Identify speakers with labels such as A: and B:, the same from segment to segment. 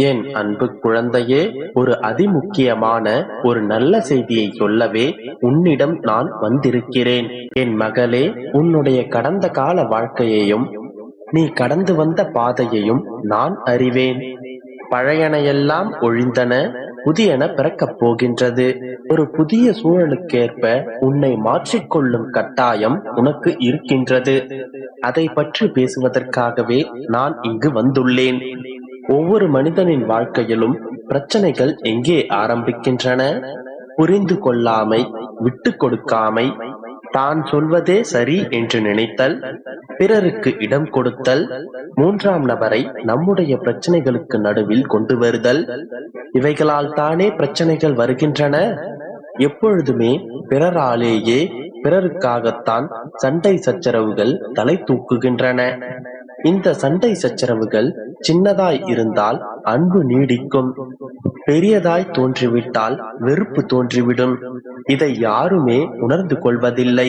A: என் அன்பு குழந்தையே ஒரு அதிமுக்கியமான ஒரு நல்ல செய்தியை சொல்லவே உன்னிடம் நான் வந்திருக்கிறேன். என் மகளே உன்னுடைய கடந்த கால வாழ்க்கையையும் நீ கடந்து வந்த பாதையையும் நான் அறிவேன். பழையனையெல்லாம் ஒழிந்தன புதியன பிறக்கப் போகின்றது. ஒரு புதிய சூழலுக்கேற்ப உன்னை மாற்றிக்கொள்ளும் கட்டாயம் உனக்கு இருக்கின்றது. அதை பற்றி பேசுவதற்காகவே நான் இங்கு வந்துள்ளேன். ஒவ்வொரு மனிதனின் வாழ்க்கையிலும் பிரச்சனைகள் எங்கே ஆரம்பிக்கின்றன? புரிந்து கொள்ளாமை விட்டு கொடுக்காமை தான் சொல்வதே சரி என்று நினைத்தல் பிறருக்கு இடம் கொடுத்தல் மூன்றாம் நபரை நம்முடைய பிரச்சனைகளுக்கு நடுவில் கொண்டு வருதல் இவைகளால் தானே பிரச்சனைகள் வருகின்றன? எப்பொழுதுமே பிறராலேயே பிறருக்காகத்தான் சண்டை சச்சரவுகள் தலை தூக்குகின்றன. இந்த சண்டை சச்சரவுகள் சின்னதாய் இருந்தால் அன்பு நீடிக்கும். பெரியதாய் தோன்றிவிட்டால் வெறுப்பு தோன்றிவிடும். இதை யாருமே உணர்ந்து கொள்வதில்லை.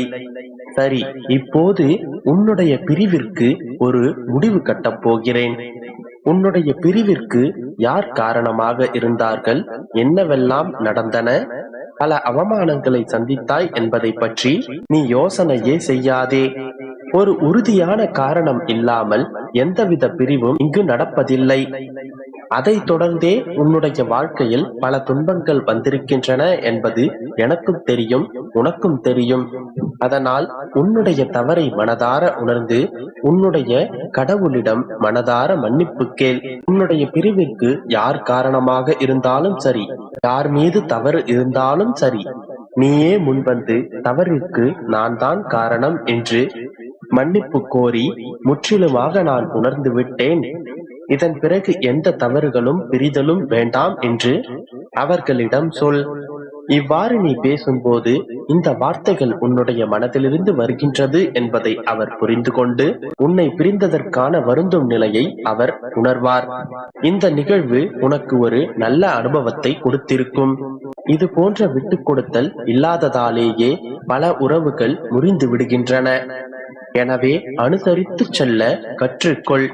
A: சரி இப்போது உன்னுடைய பிரிவிற்கு ஒரு முடிவு கட்டப் போகிறேன். உன்னுடைய பிரிவிற்கு யார் காரணமாக இருந்தார்கள்? என்னவெல்லாம் நடந்தன? பல அவமானங்களை சந்தித்தாய் என்பதை பற்றி நீ யோசனையே செய்யாதே. ஒரு உறுதியான காரணம் இல்லாமல் எந்தவித பிரிவும் இங்கு நடப்பதில்லை. அதை தொடர்ந்தே உன்னுடைய வாழ்க்கையில் பல துன்பங்கள் வந்திருக்கின்றன என்பது எனக்கும் தெரியும் உனக்கும் தெரியும். அதனால் உன்னுடைய தவறை மனதார உணர்ந்து உன்னுடைய கடவுளிடம் மனதார மன்னிப்பு கேள். உன்னுடைய பிரிவிற்கு யார் காரணமாக இருந்தாலும் சரி யார் மீது தவறு இருந்தாலும் சரி நீயே முன்வந்து தவறிற்கு நான் தான் காரணம் என்று மன்னிப்பு கோரி முற்றிலுமாக நான் உணர்ந்து விட்டேன். இதன் பிறகு எந்த தவறுகளும் பிரிதலும் வேண்டாம் என்று அவர்களிடம் சொல். இவ்வாறு நீ பேசும்போது இந்த வார்த்தைகள் உன்னுடைய மனதிலிருந்து வருகின்றது என்பதை அவர் புரிந்து கொண்டு உன்னை பிரிந்ததற்கான வருந்தும் நிலையை அவர் உணர்வார். இந்த நிகழ்வு உனக்கு ஒரு நல்ல அனுபவத்தை கொடுத்திருக்கும். இது போன்ற விட்டுக் கொடுத்தல் இல்லாததாலேயே பல உறவுகள் முறிந்து விடுகின்றன. எனவே அனுசரித்து செல்ல கற்றுக்கொள்.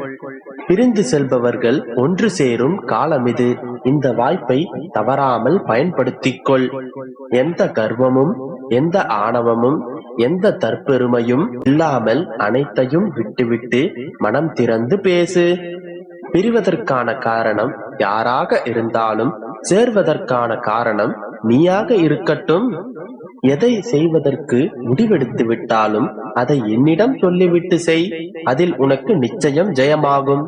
A: பிரிந்து செல்பவர்கள் ஒன்று சேரும் காலம் இது. இந்த வாய்ப்பை தவறாமல் பயன்படுத்திக்கொள். எந்த கர்வமும் எந்த ஆணவமும் எந்த தற்பெருமையும் இல்லாமல் அனைத்தையும் விட்டுவிட்டு மனம் திறந்து பேசு. பிரிவதற்கான காரணம் யாராக இருந்தாலும் சேர்வதற்கான காரணம் நீயாக இருக்கட்டும். எதை செய்வதற்கு முடிவெடுத்து விட்டாலும் அதை என்னிடம் சொல்லிவிட்டு செய். அதில் உனக்கு நிச்சயம் ஜெயமாகும்.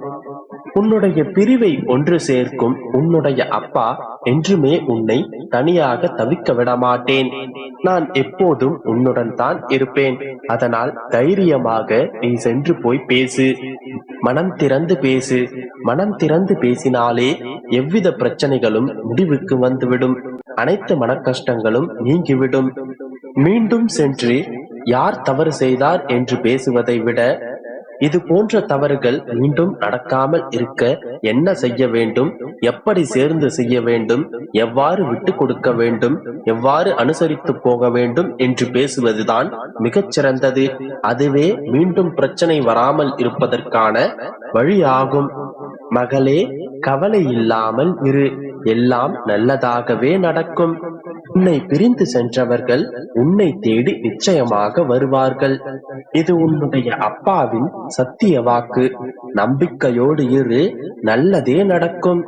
A: உன்னுடைய பிரிவை ஒன்று சேர்க்கும் உன்னுடைய அப்பா என்றுமே உன்னை தனியாக தவிக்க விட மாட்டேன் நான் எப்போதும் உன்னுடன் தான் இருப்பேன். அதனால் தைரியமாக நீ சென்று போய் பேசு. மனம் திறந்து பேசு. மனம் திறந்து பேசினாலே எவ்வித பிரச்சனைகளும் முடிவுக்கு வந்துவிடும். அனைத்து மனக்கஷ்டங்களும் நீங்கிவிடும். மீண்டும் சென்று யார் தவறு செய்தார் என்று பேசுவதை விட இது போன்ற தவறுகள் மீண்டும் நடக்காமல் இருக்க என்ன செய்ய வேண்டும் எப்படி சேர்ந்து செய்ய வேண்டும் எவ்வாறு விட்டு கொடுக்க வேண்டும் எவ்வாறு அனுசரித்து போக வேண்டும் என்று பேசுவதுதான் மிகச்சிறந்தது அதுவே மீண்டும் பிரச்சனை வராமல் இருப்பதற்கான வழியாகும். மகளே கவலை இல்லாமல் இரு. எல்லாம் நல்லதாகவே நடக்கும். உன்னை பிரிந்து சென்றவர்கள் உன்னை தேடி நிச்சயமாக வருவார்கள். இது உன்னுடைய அப்பாவின் சத்திய வாக்கு. நம்பிக்கையோடு இரு நல்லதே நடக்கும்.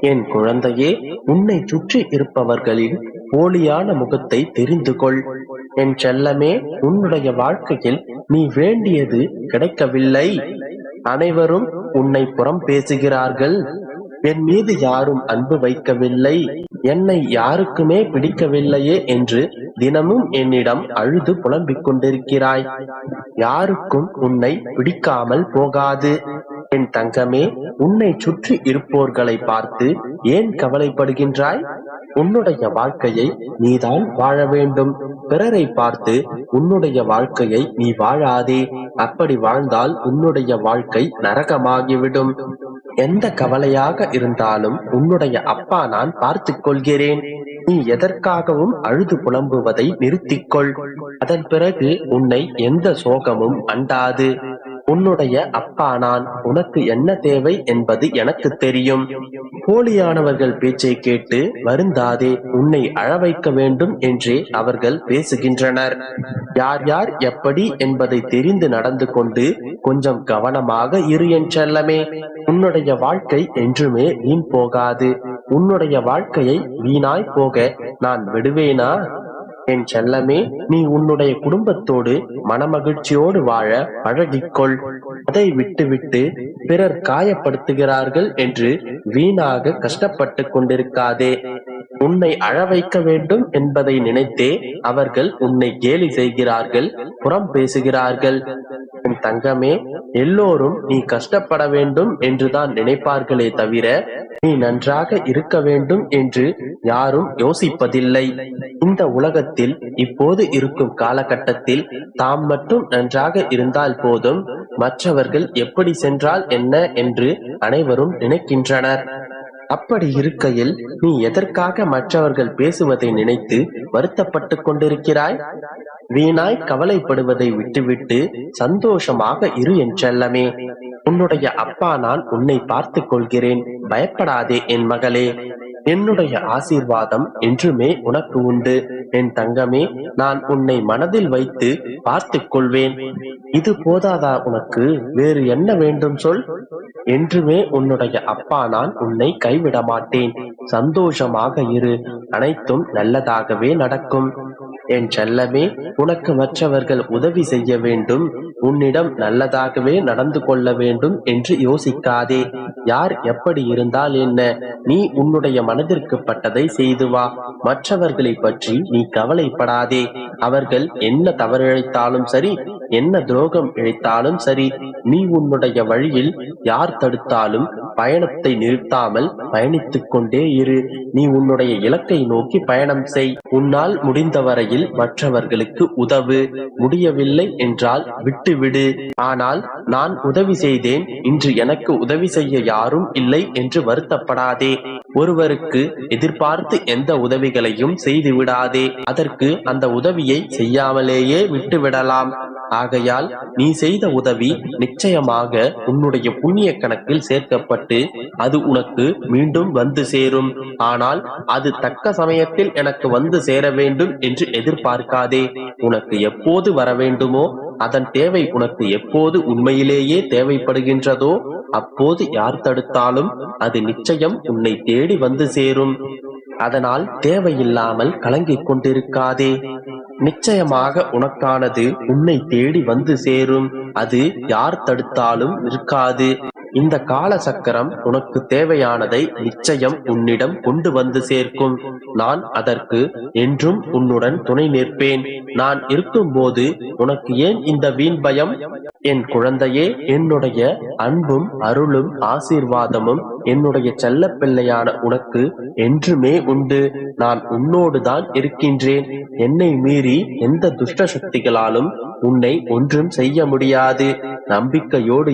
A: என் குழந்தையே உன்னை சுற்றி இருப்பவர்களின் போலியான முகத்தை தெரிந்து கொள். என் செல்லமே உன்னுடைய வாழ்க்கையில் நீ வேண்டியது கிடைக்கவில்லை. அனைவரும் உன்னை புறம் பேசுகிறார்கள். என் மீது யாரும் அன்பு வைக்கவில்லை. என்னை யாருக்குமே பிடிக்கவில்லையே என்று தினமும் என்னிடம் அழுது புலம்பிக் கொண்டிருக்கிறாய். யாருக்கும் உன்னை பிடிக்காமல் போகாது. என் தங்கமே உன்னை சுற்றி இருப்போர்களை பார்த்து ஏன் கவலைப்படுகின்றாய்? உன்னுடைய வாழ்க்கையை நீதான் வாழ வேண்டும். பிறரை பார்த்து உன்னுடைய வாழ்க்கையை நீ வாழாதே. அப்படி வாழ்ந்தால் உன்னுடைய வாழ்க்கை நரகமாகிவிடும். எந்த கவலையாக இருந்தாலும் உன்னுடைய அப்பா நான் பார்த்துக் கொள்கிறேன் நீ எதற்காகவும் அழுது புலம்புவதை நிறுத்திக்கொள். அதன் பிறகு உன்னை எந்த சோகமும் அண்டாது. உன்னுடைய அப்பா நான் உனக்கு என்ன தேவை என்பது எனக்கு தெரியும். போலியானவர்கள் பேச்சை கேட்டு வருந்தாதே உன்னை அழவைக்க வேண்டும் என்றே அவர்கள் பேசுகின்றனர். யார் யார் எப்படி என்பதை தெரிந்து நடந்து கொண்டு கொஞ்சம் கவனமாக இரு என் செல்லமே. உன்னுடைய வாழ்க்கை என்றுமே வீண் போகாது. உன்னுடைய வாழ்க்கையை வீணாய் போக நான் விடுவேனா? என் செல்லமே நீ உன்னுடைய குடும்பத்தோடு மனமகிழ்ச்சியோடு வாழ பழகிக்கொள். அதை விட்டுவிட்டு பிறர் காயப்படுத்துகிறார்கள் என்று வீணாக கஷ்டப்பட்டு கொண்டிருக்காதே. உன்னை அழ வைக்க வேண்டும் என்பதை நினைத்தே அவர்கள் உன்னை கேலி செய்கிறார்கள் புறம் பேசுகிறார்கள். தங்கமே எல்லோரும் நீ கஷ்டப்பட வேண்டும் என்றுதான் நினைப்பார்களே தவிர நீ நன்றாக இருக்க வேண்டும் என்று யாரும் யோசிப்பதில்லை. இந்த உலகத்தில் இப்போது இருக்கும் காலகட்டத்தில் தாம் மட்டும் நன்றாக இருந்தால் போதும் மற்றவர்கள் எப்படி சென்றால் என்ன என்று அனைவரும் நினைக்கின்றனர். அப்படி இருக்கையில் நீ எதற்காக மற்றவர்கள் பேசுவதை நினைத்து வருத்தப்பட்டு கொண்டிருக்கிறாய்? வீணாய் கவலைப்படுவதை விட்டுவிட்டு சந்தோஷமாக இரு என் செல்லமே. உன்னுடைய அப்பா நான் உன்னை பார்த்துக் கொள்கிறேன். பயப்படாதே என் மகளே. என்னுடைய ஆசீர்வாதம் என்றுமே உனக்கு உண்டு. என் தங்கமே நான் உன்னை மனதில் வைத்து பார்த்துக் கொள்வேன். இது போதாதா உனக்கு? வேறு என்ன வேண்டும் சொல்? என்றுமே உன்னுடைய அப்பா நான் உன்னை கைவிட மாட்டேன் சந்தோஷமாக இரு. அனைத்தும் நல்லதாகவே நடக்கும். என் செல்லமே உனக்கு மற்றவர்கள் உதவி செய்ய வேண்டும். உன்னிடம் நல்லதாகவே நடந்து கொள்ள வேண்டும் என்று யோசிக்காதே. யார் எப்படி இருந்தால் என்ன? நீ உன்னுடைய மனதிற்கு பட்டதை செய்து வா. மற்றவர்களை பற்றி நீ கவலைப்படாதே. அவர்கள் என்ன தவறு இழைத்தாலும் சரி என்ன துரோகம் இழைத்தாலும் சரி நீ உன்னுடைய வழியில் யார் தடுத்தாலும் பயணத்தை நிறுத்தாமல் பயணித்துக் கொண்டே இரு. நீ உன்னுடைய இலக்கை நோக்கி பயணம் செய். உன்னால் முடிந்தவரை வரையில் மற்றவர்களுக்கு உதவு முடியவில்லை என்றால் விட்டுவிடு. ஆனால் நான் உதவி செய்தேன் இன்று எனக்கு உதவி செய்ய யாரும் இல்லை என்று வருத்தப்படாதே. ஒருவருக்கு எதிர்பார்த்து எந்த உதவிகளையும் செய்து விடாதே அதற்கு அந்த உதவியை செய்யாமலேயே விட்டுவிடலாம். ஆகையால் நீ செய்த உதவி நிச்சயமாக உன்னுடைய புண்ணிய கணக்கில் சேர்க்கப்பட்டு அது உனக்கு மீண்டும் வந்து சேரும். ஆனால் அது தக்க சமயத்தில் எனக்கு வந்து சேர வேண்டும் என்று எதிர்பார்க்காதே. உனக்கு எப்போது வர வேண்டுமோ அதன் தேவை உனக்கு எப்போது உண்மையிலேயே தேவைப்படுகின்றதோ அப்போது யார் தடுத்தாலும் அது நிச்சயம் உன்னை தேடி வந்து சேரும். அதனால் தேவையில்லாமல் கலங்கிக் கொண்டிருக்காதே. நிச்சயமாக உனக்கானது உன்னை தேடி வந்து சேரும். அது யார் தடுத்தாலும் நிற்காது. இந்த கால சக்கரம் உனக்கு தேவையானதை நிச்சயம் உன்னிடம் கொண்டு வந்து சேர்க்கும். நான் அதற்கு என்றும் உன்னுடன் துணை நிற்பேன். நான் இருக்கும்போது உனக்கு ஏன் இந்த வீண் பயம்? என் குழந்தையே என்னுடைய அன்பும் அருளும் ஆசீர்வாதமும் என்னுடைய செல்ல பிள்ளையான உனக்கு என்றுமே உண்டு. நான் உன்னோடு தான் இருக்கின்றேன். என்னை மீறி எந்த துஷ்ட சக்திகளாலும் உன்னை ஒன்றும் செய்ய முடியாது. நம்பிக்கையோடு